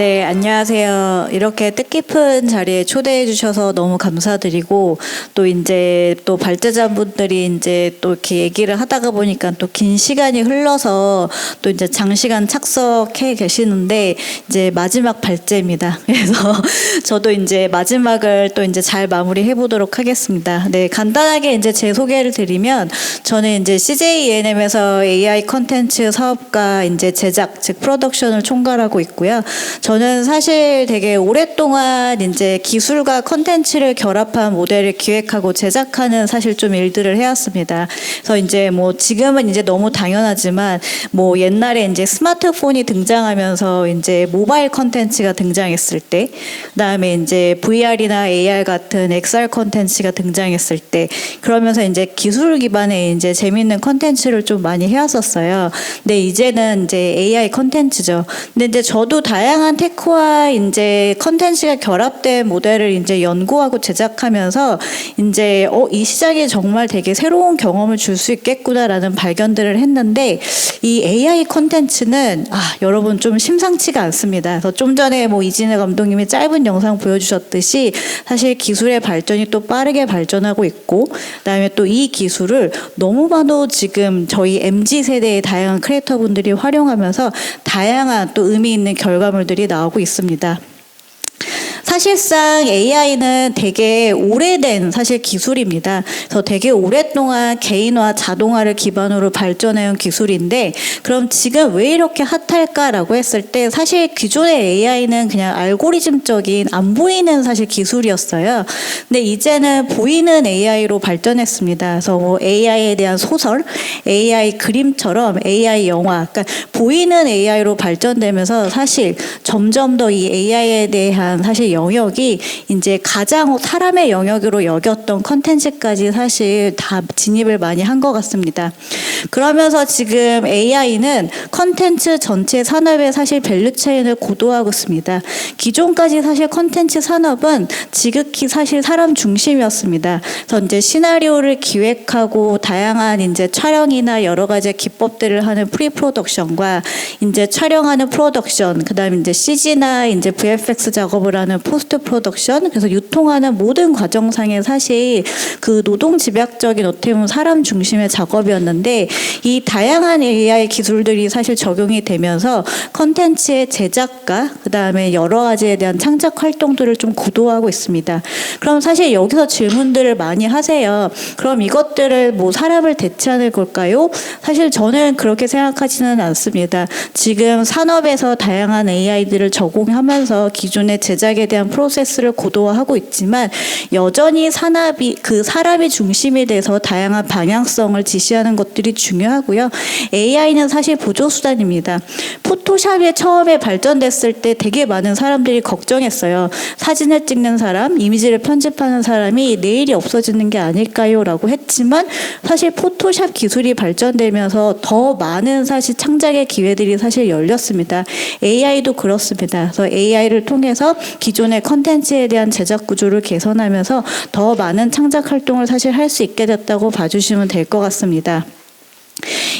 네, 안녕하세요. 이렇게 뜻깊은 자리에 초대해 주셔서 너무 감사드리고 또 이제 또 발제자분들이 이제 또 이렇게 얘기를 하다가 보니까 또 긴 시간이 흘러서 또 이제 장시간 착석해 계시는데 이제 마지막 발제입니다. 그래서 저도 이제 마지막을 또 이제 잘 마무리해 보도록 하겠습니다. 네, 간단하게 이제 제 소개를 드리면 저는 이제 CJ ENM에서 AI 컨텐츠 사업과 이제 제작 즉 프로덕션을 총괄하고 있고요. 저는 사실 되게 오랫동안 이제 기술과 컨텐츠를 결합한 모델을 기획하고 제작하는 사실 좀 일들을 해왔습니다. 그래서 이제 뭐 지금은 이제 너무 당연하지만 뭐 옛날에 이제 스마트폰이 등장하면서 이제 모바일 컨텐츠가 등장했을 때, 그다음에 이제 VR이나 AR 같은 XR 컨텐츠가 등장했을 때, 그러면서 이제 기술 기반의 이제 재밌는 컨텐츠를 좀 많이 해왔었어요. 근데 이제는 이제 AI 컨텐츠죠. 근데 이제 저도 다양한 테크와 이제 컨텐츠가 결합된 모델을 이제 연구하고 제작하면서 이제 어, 이 시장에 정말 되게 새로운 경험을 줄 수 있겠구나라는 발견들을 했는데 이 AI 컨텐츠는 아, 여러분 좀 심상치가 않습니다. 그래서 좀 전에 뭐 이진혜 감독님이 짧은 영상 보여주셨듯이 사실 기술의 발전이 또 빠르게 발전하고 있고 그다음에 또 이 기술을 너무나도 지금 저희 MZ 세대의 다양한 크리에이터분들이 활용하면서 다양한 또 의미 있는 결과물들이 나오고 있습니다. 사실상 AI는 되게 오래된 사실 기술입니다. 그래서 되게 오랫동안 개인화, 자동화를 기반으로 발전해온 기술인데 그럼 지금 왜 이렇게 핫할까라고 했을 때 사실 기존의 AI는 그냥 알고리즘적인 안 보이는 사실 기술이었어요. 근데 이제는 보이는 AI로 발전했습니다. 그래서 뭐 AI에 대한 소설, AI 그림처럼 AI 영화, 그러니까 보이는 AI로 발전되면서 사실 점점 더 이 AI에 대한 사실 영역이 이제 가장 사람의 영역으로 여겼던 컨텐츠까지 사실 다 진입을 많이 한 것 같습니다. 그러면서 지금 AI는 컨텐츠 전체 산업의 사실 밸류 체인을 고도화하고 있습니다. 기존까지 사실 컨텐츠 산업은 지극히 사실 사람 중심이었습니다. 그래서 이제 시나리오를 기획하고 다양한 이제 촬영이나 여러 가지 기법들을 하는 프리 프로덕션과 이제 촬영하는 프로덕션, 그다음에 이제 CG나 이제 VFX 작업을 하는 포스트 프로덕션, 그래서 유통하는 모든 과정상에 사실 그 노동 집약적인 어떻게 보면 사람 중심의 작업이었는데 이 다양한 AI 기술들이 사실 적용이 되면서 컨텐츠의 제작과 그다음에 여러 가지에 대한 창작 활동들을 좀 고도화하고 있습니다. 그럼 사실 여기서 질문들을 많이 하세요. 그럼 이것들을 뭐 사람을 대체하는 걸까요? 사실 저는 그렇게 생각하지는 않습니다. 지금 산업에서 다양한 AI들을 적용하면서 기존의 제작에 대한 프로세스를 고도화하고 있지만 여전히 산업이 그 사람이 중심이 돼서 다양한 방향성을 지시하는 것들이 중요하고요. AI는 사실 보조 수단입니다. 포토샵이 처음에 발전됐을 때 되게 많은 사람들이 걱정했어요. 사진을 찍는 사람, 이미지를 편집하는 사람이 내일이 없어지는 게 아닐까요라고 했지만 사실 포토샵 기술이 발전되면서 더 많은 사실 창작의 기회들이 사실 열렸습니다. AI도 그렇습니다. 그래서 AI를 통해서 기존 의 컨텐츠에 대한 제작 구조를 개선하면서 더 많은 창작 활동을 사실 할 수 있게 됐다고 봐주시면 될 것 같습니다.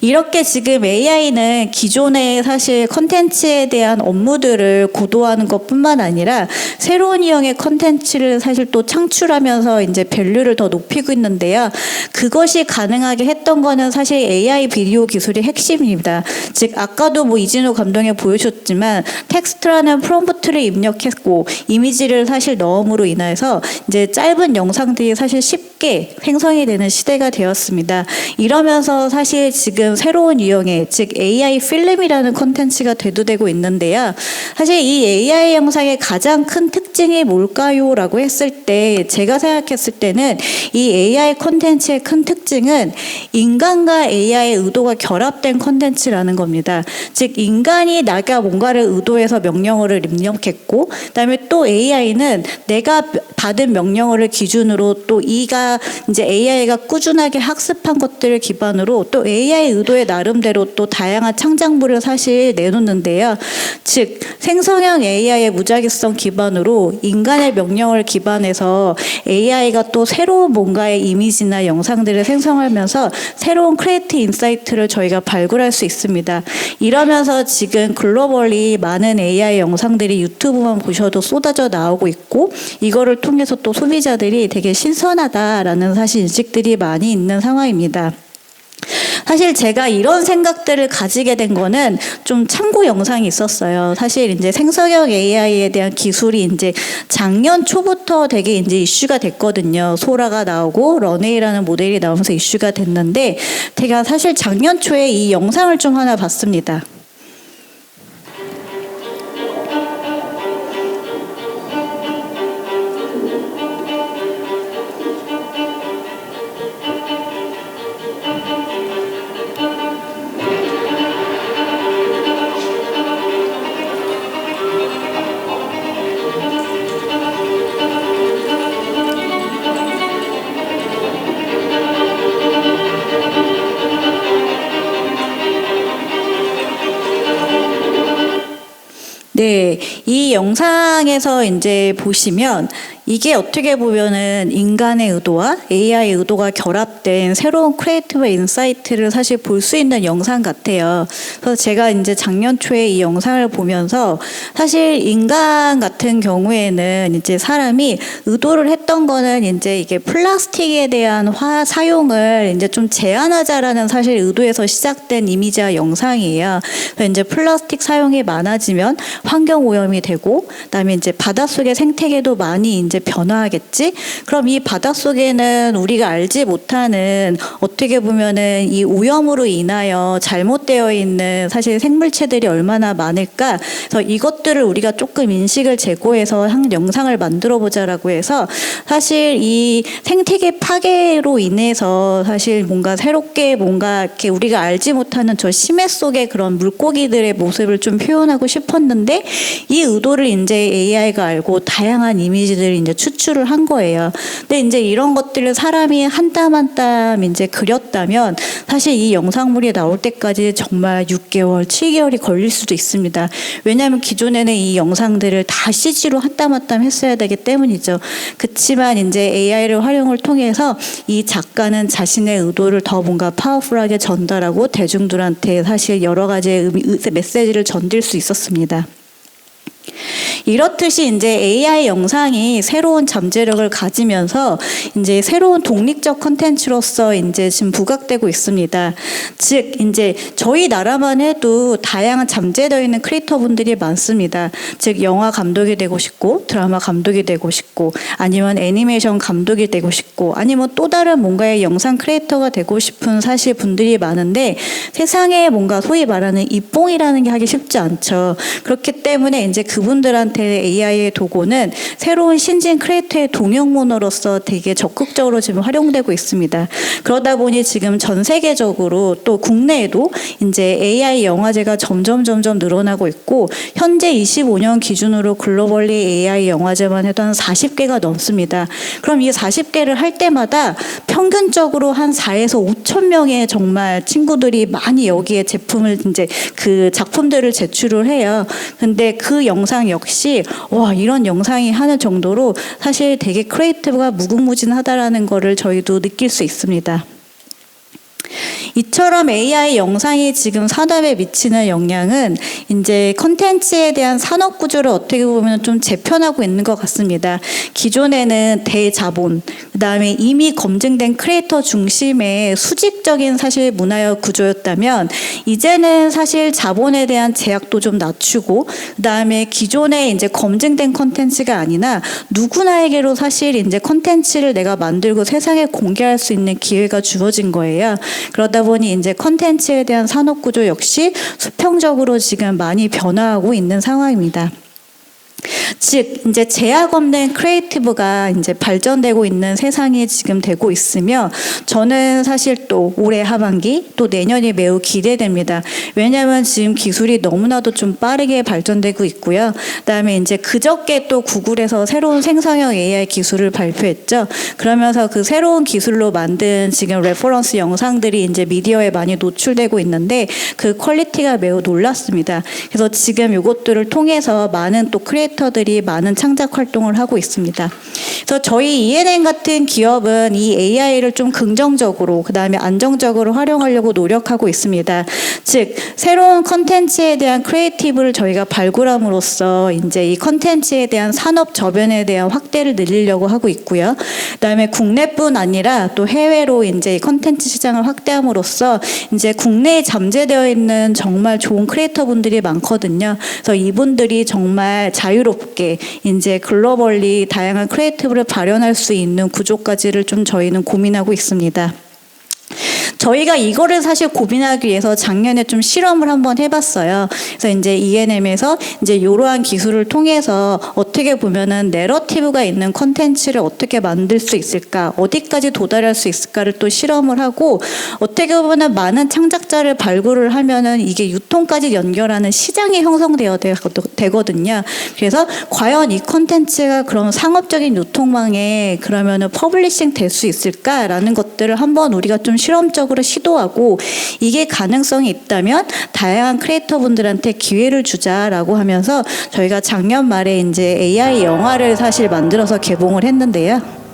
이렇게 지금 AI는 기존의 사실 컨텐츠에 대한 업무들을 고도화하는 것뿐만 아니라 새로운 유형의 컨텐츠를 사실 또 창출하면서 이제 밸류를 더 높이고 있는데요. 그것이 가능하게 했던 거는 사실 AI 비디오 기술의 핵심입니다. 즉 아까도 뭐 이진호 감독이 보여줬지만 텍스트라는 프롬프트를 입력했고 이미지를 사실 넣음으로 인해서 이제 짧은 영상들이 사실 쉽게 생성이 되는 시대가 되었습니다. 이러면서 사실 지금 새로운 유형의 즉 AI 필름이라는 콘텐츠가 대두되고 있는데요. 사실 이 AI 영상의 가장 큰 특징이 뭘까요?라고 했을 때 제가 생각했을 때는 이 AI 콘텐츠의 큰 특징은 인간과 AI의 의도가 결합된 콘텐츠라는 겁니다. 즉 인간이 나가 뭔가를 의도해서 명령어를 입력했고 그다음에 또 AI는 내가 받은 명령어를 기준으로 또 이가 이제 AI가 꾸준하게 학습한 것들을 기반으로 또 AI 의도에 나름대로 또 다양한 창작물을 사실 내놓는데요. 즉 생성형 AI의 무작위성 기반으로 인간의 명령을 기반해서 AI가 또 새로운 뭔가의 이미지나 영상들을 생성하면서 새로운 크리에이티 인사이트를 저희가 발굴할 수 있습니다. 이러면서 지금 글로벌리 많은 AI 영상들이 유튜브만 보셔도 쏟아져 나오고 있고 이거를 통해서 또 소비자들이 되게 신선하다라는 사실 인식들이 많이 있는 상황입니다. 사실 제가 이런 생각들을 가지게 된 거는 좀 참고 영상이 있었어요. 사실 이제 생성형 AI에 대한 기술이 이제 작년 초부터 되게 이제 이슈가 됐거든요. 소라가 나오고 런웨이라는 모델이 나오면서 이슈가 됐는데 제가 사실 작년 초에 이 영상을 좀 하나 봤습니다. 네, 이 영상에서 이제 보시면 이게 어떻게 보면은 인간의 의도와 AI 의도가 결합된 새로운 크리에이티브 인사이트를 사실 볼 수 있는 영상 같아요. 그래서 제가 이제 작년 초에 이 영상을 보면서 사실 인간 같은 경우에는 이제 사람이 의도를 했던 거는 이제 이게 플라스틱에 대한 화 사용을 이제 좀 제한하자라는 사실 의도에서 시작된 이미지와 영상이에요. 그래서 이제 플라스틱 사용이 많아지면 환경 오염이 되고 그다음에 이제 바닷속의 생태계도 많이 이제 변화하겠지. 그럼 이 바닷속에는 우리가 알지 못하는 어떻게 보면은 이 오염으로 인하여 잘못되어 있는 사실 생물체들이 얼마나 많을까. 그래서 이것들을 우리가 조금 인식을 제고해서 한 영상을 만들어 보자라고 해서 사실 이 생태계 파괴로 인해서 사실 뭔가 새롭게 뭔가 이렇게 우리가 알지 못하는 저 심해 속의 그런 물고기들의 모습을 좀 표현하고 싶었는데 이 의도를 이제 AI가 알고 다양한 이미지들을 이제 추출을 한 거예요. 근데 이제 이런 것들을 사람이 한땀 한 땀 이제 그렸다면 사실 이 영상물이 나올 때까지 정말 6개월, 7개월이 걸릴 수도 있습니다. 왜냐하면 기존에는 이 영상들을 다 CG로 한 땀 한 땀 했어야 되기 때문이죠. 그렇지만 이제 AI를 활용을 통해서 이 작가는 자신의 의도를 더 뭔가 파워풀하게 전달하고 대중들한테 사실 여러 의미, 메시지를 전달 수 있었습니다. 이렇듯이 이제 AI 영상이 새로운 잠재력을 가지면서 이제 새로운 독립적 컨텐츠로서 이제 지금 부각되고 있습니다. 즉 이제 저희 나라만 해도 다양한 잠재되어 있는 크리에이터 분들이 많습니다. 즉 영화 감독이 되고 싶고 드라마 감독이 되고 싶고 아니면 애니메이션 감독이 되고 싶고 아니면 또 다른 뭔가의 영상 크리에이터가 되고 싶은 사실 분들이 많은데 세상에 뭔가 소위 말하는 입봉이라는 게 하기 쉽지 않죠. 그렇기 때문에 이제 그 분들한테 AI의 도구는 새로운 신진 크리에이터의 동영문으로서 되게 적극적으로 지금 활용되고 있습니다. 그러다 보니 지금 전 세계적으로 또 국내에도 이제 AI 영화제가 점점 점점 늘어나고 있고 현재 25년 기준으로 글로벌리 AI 영화제만 해도 한 40개가 넘습니다. 그럼 이 40개를 할 때마다 평균적으로 한 4에서 5천 명의 정말 친구들이 많이 여기에 제품을 이제 그 작품들을 제출을 해요. 근데 그 영상 역시 와 이런 영상이 하는 정도로 사실 되게 크리에이티브가 무궁무진하다라는 거를 저희도 느낄 수 있습니다. 이처럼 AI 영상이 지금 산업에 미치는 영향은 이제 컨텐츠에 대한 산업 구조를 어떻게 보면 좀 재편하고 있는 것 같습니다. 기존에는 대자본, 그 다음에 이미 검증된 크리에이터 중심의 수직적인 사실 문화의 구조였다면 이제는 사실 자본에 대한 제약도 좀 낮추고 그 다음에 기존에 이제 검증된 컨텐츠가 아니라 누구나에게로 사실 이제 컨텐츠를 내가 만들고 세상에 공개할 수 있는 기회가 주어진 거예요. 그러다 보니 이제 컨텐츠에 대한 산업 구조 역시 수평적으로 지금 많이 변화하고 있는 상황입니다. 즉 이제 제약 없는 크리에이티브가 이제 발전되고 있는 세상이 지금 되고 있으며 저는 사실 또 올해 하반기 또 내년이 매우 기대됩니다. 왜냐하면 지금 기술이 너무나도 좀 빠르게 발전되고 있고요. 그다음에 이제 그저께 또 구글에서 새로운 생성형 AI 기술을 발표했죠. 그러면서 그 새로운 기술로 만든 지금 레퍼런스 영상들이 이제 미디어에 많이 노출되고 있는데 그 퀄리티가 매우 놀랐습니다. 그래서 지금 이것들을 통해서 많은 또 크리에이터 들이 많은 창작 활동을 하고 있습니다. 그래서 저희 ENM 같은 기업은 이 AI를 좀 긍정적으로 그다음에 안정적으로 활용하려고 노력하고 있습니다. 즉 새로운 컨텐츠에 대한 크리에이티브를 저희가 발굴함으로써 이제 이 컨텐츠에 대한 산업 저변에 대한 확대를 늘리려고 하고 있고요. 그다음에 국내뿐 아니라 또 해외로 이제 이 컨텐츠 시장을 확대함으로써 이제 국내에 잠재되어 있는 정말 좋은 크리에이터 분들이 많거든요. 그래서 이분들이 정말 자유롭게 이제 글로벌리 다양한 크리에이티브를 발현할 수 있는 구조까지를 좀 저희는 고민하고 있습니다. 저희가 이거를 사실 고민하기 위해서 작년에 좀 실험을 한번 해봤어요. 그래서 이제 ENM에서 이제 이러한 기술을 통해서 어떻게 보면은 내러티브가 있는 컨텐츠를 어떻게 만들 수 있을까, 어디까지 도달할 수 있을까를 또 실험을 하고 어떻게 보면은 많은 창작자를 발굴을 하면은 이게 유통까지 연결하는 시장이 형성되어 되거든요. 그래서 과연 이 컨텐츠가 그런 상업적인 유통망에 그러면은 퍼블리싱 될 수 있을까라는 것들을 한번 우리가 좀 실험적으로 시도하고 이게 가능성이 있다면 다양한 크리에이터 분들한테 기회를 주자라고 하면서 저희가 작년 말에 이제 AI 영화를 사실 만들어서 개봉을 했는데요.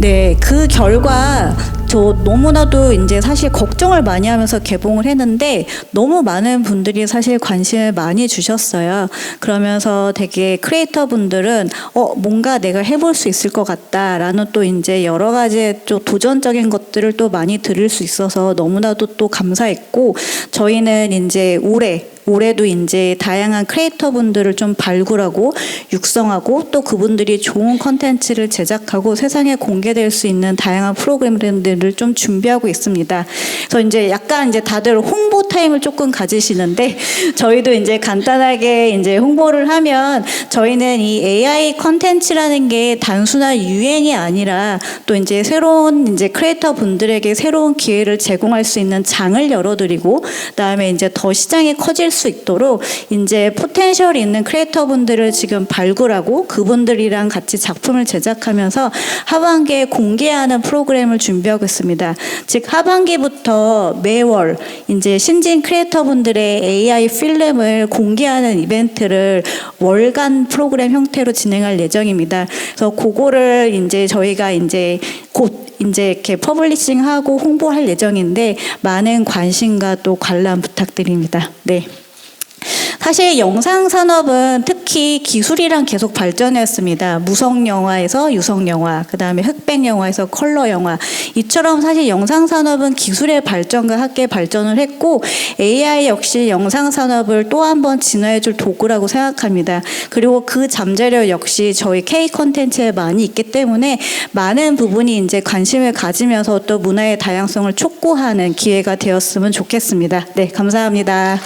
네, 그 결과 저 너무나도 이제 사실 걱정을 많이 하면서 개봉을 했는데 너무 많은 분들이 사실 관심을 많이 주셨어요. 그러면서 되게 크리에이터 분들은 어 뭔가 내가 해볼 수 있을 것 같다라는 또 이제 여러 가지 좀 도전적인 것들을 또 많이 들을 수 있어서 너무나도 또 감사했고 저희는 이제 올해 올해도 이제 다양한 크리에이터 분들을 좀 발굴하고 육성하고 또 그분들이 좋은 컨텐츠를 제작하고 세상에 공개될 수 있는 다양한 프로그램들을 좀 준비하고 있습니다. 그래서 이제 약간 이제 다들 홍보 타임을 조금 가지시는데 저희도 이제 간단하게 이제 홍보를 하면 저희는 이 AI 컨텐츠라는 게 단순한 유행이 아니라 또 이제 새로운 이제 크리에이터 분들에게 새로운 기회를 제공할 수 있는 장을 열어드리고 그다음에 이제 더 시장이 커질 수 있도록 이제 포텐셜이 있는 크리에이터 분들을 지금 발굴하고 그분들이랑 같이 작품을 제작하면서 하반기에 공개하는 프로그램을 준비하고 있습니다. 즉 하반기부터 매월 이제 신진 크리에이터 분들의 AI 필름을 공개하는 이벤트를 월간 프로그램 형태로 진행할 예정입니다. 그래서 그거를 이제 저희가 이제 곧 이제 이렇게 퍼블리싱하고 홍보할 예정인데 많은 관심과 또 관람 부탁드립니다. 네. 사실 영상 산업은 특히 기술이랑 계속 발전했습니다. 무성 영화에서 유성 영화, 그 다음에 흑백 영화에서 컬러 영화. 이처럼 사실 영상 산업은 기술의 발전과 함께 발전을 했고 AI 역시 영상 산업을 또 한 번 진화해 줄 도구라고 생각합니다. 그리고 그 잠재력 역시 저희 K 컨텐츠에 많이 있기 때문에 많은 부분이 이제 관심을 가지면서 또 문화의 다양성을 촉구하는 기회가 되었으면 좋겠습니다. 네, 감사합니다.